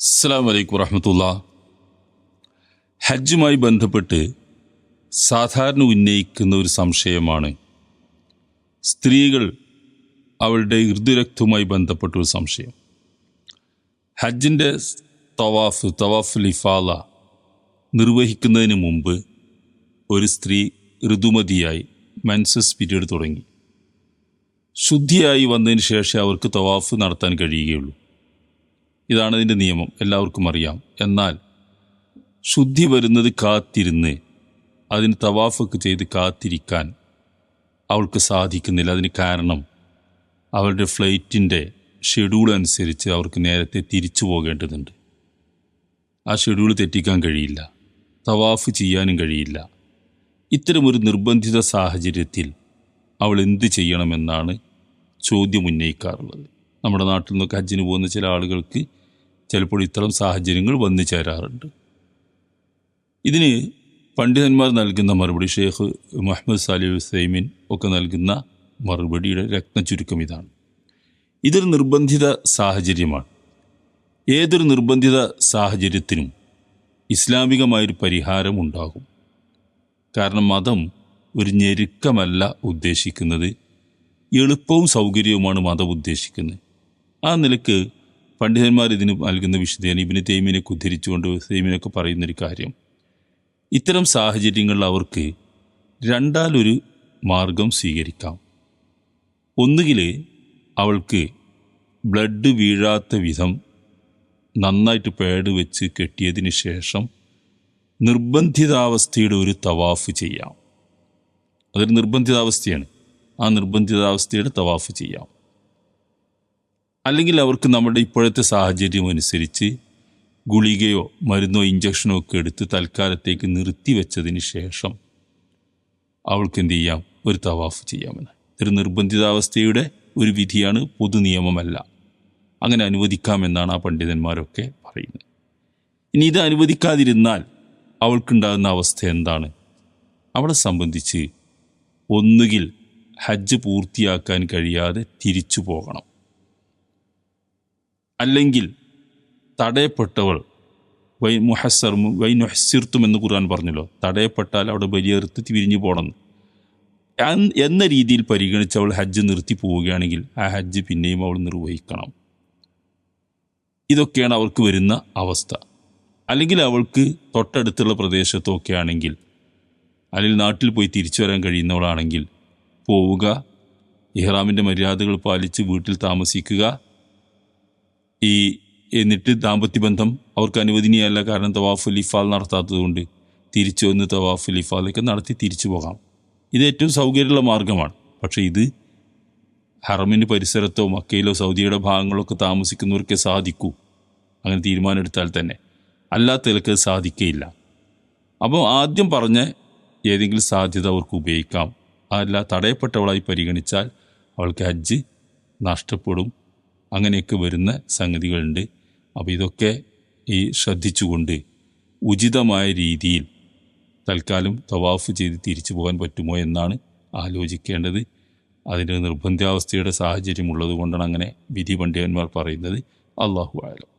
അസ്സാം വലൈക്കും വറഹമത്തുള്ള. ഹജ്ജുമായി ബന്ധപ്പെട്ട് സാധാരണ ഉന്നയിക്കുന്ന ഒരു സംശയമാണ്. സ്ത്രീകൾ അവളുടെ ഋതുരക്തവുമായി ബന്ധപ്പെട്ട ഒരു സംശയം. ഹജ്ജിന്റെ തവാഫ് തവാഫ് ലിഫാല നിർവഹിക്കുന്നതിന് മുമ്പ് ഒരു സ്ത്രീ ഋതുമതിയായി മെൻസസ് പീരീഡ് തുടങ്ങി. ശുദ്ധിയായി വന്നതിന് ശേഷം അവർക്ക് തവാഫ് നടത്താൻ കഴിയുകയുള്ളൂ. ഇതാണ് ഇതിന്റെ നിയമം. എല്ലാവർക്കും അറിയാം. എന്നാൽ ശുദ്ധി വരുന്നത് കാത്തിരുന്ന് അതിന് തവാഫൊക്കെ ചെയ്ത് കാത്തിരിക്കാൻ അവൾക്ക് സാധിക്കുന്നില്ല. അതിന് കാരണം അവരുടെ ഫ്ലൈറ്റിന്റെ ഷെഡ്യൂൾ അനുസരിച്ച് അവർക്ക് നേരത്തെ തിരിച്ചു പോകേണ്ടതുണ്ട്. ആ ഷെഡ്യൂൾ തെറ്റിക്കാൻ കഴിയില്ല. തവാഫ് ചെയ്യാനും കഴിയില്ല. ഇത്തരമൊരു നിർബന്ധിത സാഹചര്യത്തിൽ അവൾ എന്ത് ചെയ്യണമെന്നാണ് ചോദ്യം ഉന്നയിക്കാറുള്ളത്. നമ്മുടെ നാട്ടിൽ നിന്നൊക്കെ ഹജ്ജിന് പോകുന്ന ചില ആളുകൾക്ക് ചിലപ്പോൾ ഇത്തരം സാഹചര്യങ്ങൾ വന്നു ചേരാറുണ്ട്. ഇതിന് പണ്ഡിതന്മാർ നൽകുന്ന മറുപടി ഷെയ്ഖ് മുഹമ്മദ് സാലി ഹുസൈമിൻ ഒക്കെ നൽകുന്ന മറുപടിയുടെ രക്തം ചുരുക്കം ഇതാണ്. ഇതൊരു നിർബന്ധിത സാഹചര്യമാണ്. ഏതൊരു നിർബന്ധിത സാഹചര്യത്തിനും ഇസ്ലാമികമായൊരു പരിഹാരം ഉണ്ടാകും. കാരണം മതം ഒരു ഞെരുക്കമല്ല ഉദ്ദേശിക്കുന്നത്. എളുപ്പവും സൗകര്യവുമാണ് മതം ഉദ്ദേശിക്കുന്നത്. ആ നിലയ്ക്ക് പണ്ഡിതന്മാർ ഇതിന് നൽകുന്ന വിശദീകരണം ഇബിന് തേമിനെയൊക്കെ ഉദ്ധരിച്ചുകൊണ്ട് തേമിനൊക്കെ പറയുന്നൊരു കാര്യം. ഇത്തരം സാഹചര്യങ്ങളിൽ അവർക്ക് രണ്ടാലൊരു മാർഗം സ്വീകരിക്കാം. ഒന്നുകിൽ അവൾക്ക് ബ്ലഡ് വീഴാത്ത വിധം നന്നായിട്ട് പേട് വെച്ച് കെട്ടിയതിന് ശേഷം നിർബന്ധിതാവസ്ഥയുടെ ഒരു തവാഫ് ചെയ്യാം. അതൊരു നിർബന്ധിതാവസ്ഥയാണ്. ആ നിർബന്ധിതാവസ്ഥയുടെ തവാഫ് ചെയ്യാം. അല്ലെങ്കിൽ അവർക്ക് നമ്മുടെ ഇപ്പോഴത്തെ സാഹചര്യം അനുസരിച്ച് ഗുളികയോ മരുന്നോ ഇഞ്ചക്ഷനോ ഒക്കെ എടുത്ത് തൽക്കാലത്തേക്ക് നിർത്തി വെച്ചതിന് ശേഷം അവൾക്ക് എന്ത് ചെയ്യാം? ഒരു തവാഫ് ചെയ്യാമെന്ന്. ഒരു നിർബന്ധിതാവസ്ഥയുടെ ഒരു വിധിയാണ് പൊതു നിയമമല്ല. അങ്ങനെ അനുവദിക്കാമെന്നാണ് ആ പണ്ഡിതന്മാരൊക്കെ പറയുന്നത്. ഇനി ഇത് അനുവദിക്കാതിരുന്നാൽ അവൾക്കുണ്ടാകുന്ന അവസ്ഥ എന്താണ്? അവളെ സംബന്ധിച്ച് ഒന്നുകിൽ ഹജ്ജ് പൂർത്തിയാക്കാൻ കഴിയാതെ തിരിച്ചു പോകണം. അല്ലെങ്കിൽ തടയപ്പെട്ടവൾ വൈ മുഹസർ വൈ നുഹസിർത്തും എന്ന് ഖുർആൻ പറഞ്ഞല്ലോ തടയപ്പെട്ടാൽ അവിടെ ബലിയെറുത്ത് തിരിഞ്ഞു പോകണം എന്ന രീതിയിൽ പരിഗണിച്ച് അവൾ ഹജ്ജ് നിർത്തി പോവുകയാണെങ്കിൽ ആ ഹജ്ജ് പിന്നെയും അവൾ നിർവഹിക്കണം. ഇതൊക്കെയാണ് അവൾക്ക് വരുന്ന അവസ്ഥ. അല്ലെങ്കിൽ അവൾക്ക് തൊട്ടടുത്തുള്ള പ്രദേശത്തൊക്കെ ആണെങ്കിൽ അല്ലെങ്കിൽ നാട്ടിൽ പോയി തിരിച്ചു വരാൻ കഴിയുന്നവളാണെങ്കിൽ പോവുക ഇഹ്റാമിന്റെ മര്യാദകൾ പാലിച്ച് വീട്ടിൽ താമസിക്കുക ഈ എന്നിട്ട് ദാമ്പത്യബന്ധം അവർക്ക് അനുവദനീയമല്ല കാരണം തവാഫ് ലിഫാൽ നടത്താത്തതുകൊണ്ട് തിരിച്ചു വന്ന് തവാഫ് ലിഫാലൊക്കെ നടത്തി തിരിച്ചു പോകാം. ഇത് ഏറ്റവും സൗകര്യമുള്ള മാർഗമാണ്. പക്ഷേ ഇത് ഹറമിന് പരിസരത്തോ മക്കയിലോ സൗദിയുടെ ഭാഗങ്ങളൊക്കെ താമസിക്കുന്നവർക്കേ സാധിക്കൂ. അങ്ങനെ തീരുമാനമെടുത്താൽ തന്നെ. അല്ലാത്തവർക്ക് അത് സാധിക്കുകയില്ല അപ്പോൾ ആദ്യം പറഞ്ഞ ഏതെങ്കിലും സാധ്യത അവർക്ക് ഉപയോഗിക്കാം. അതല്ല തടയപ്പെട്ടവളായി പരിഗണിച്ചാൽ അവൾക്ക് ഹജ്ജ് നഷ്ടപ്പെടും. അങ്ങനെയൊക്കെ വരുന്ന സംഗതികളുണ്ട്. അപ്പോൾ ഇതൊക്കെ ഈ ശ്രദ്ധിച്ചുകൊണ്ട് ഉചിതമായ രീതിയിൽ തൽക്കാലം തവാഫ് ചെയ്ത് തിരിച്ചു പോകാൻ പറ്റുമോ എന്നാണ് ആലോചിക്കേണ്ടത്. അതിന്റെ നിർബന്ധാവസ്ഥയുടെ സാഹചര്യം ഉള്ളതുകൊണ്ടാണ് അങ്ങനെ വിധി പണ്ഡിതന്മാർ പറയുന്നത്. അള്ളാഹു ആയാലും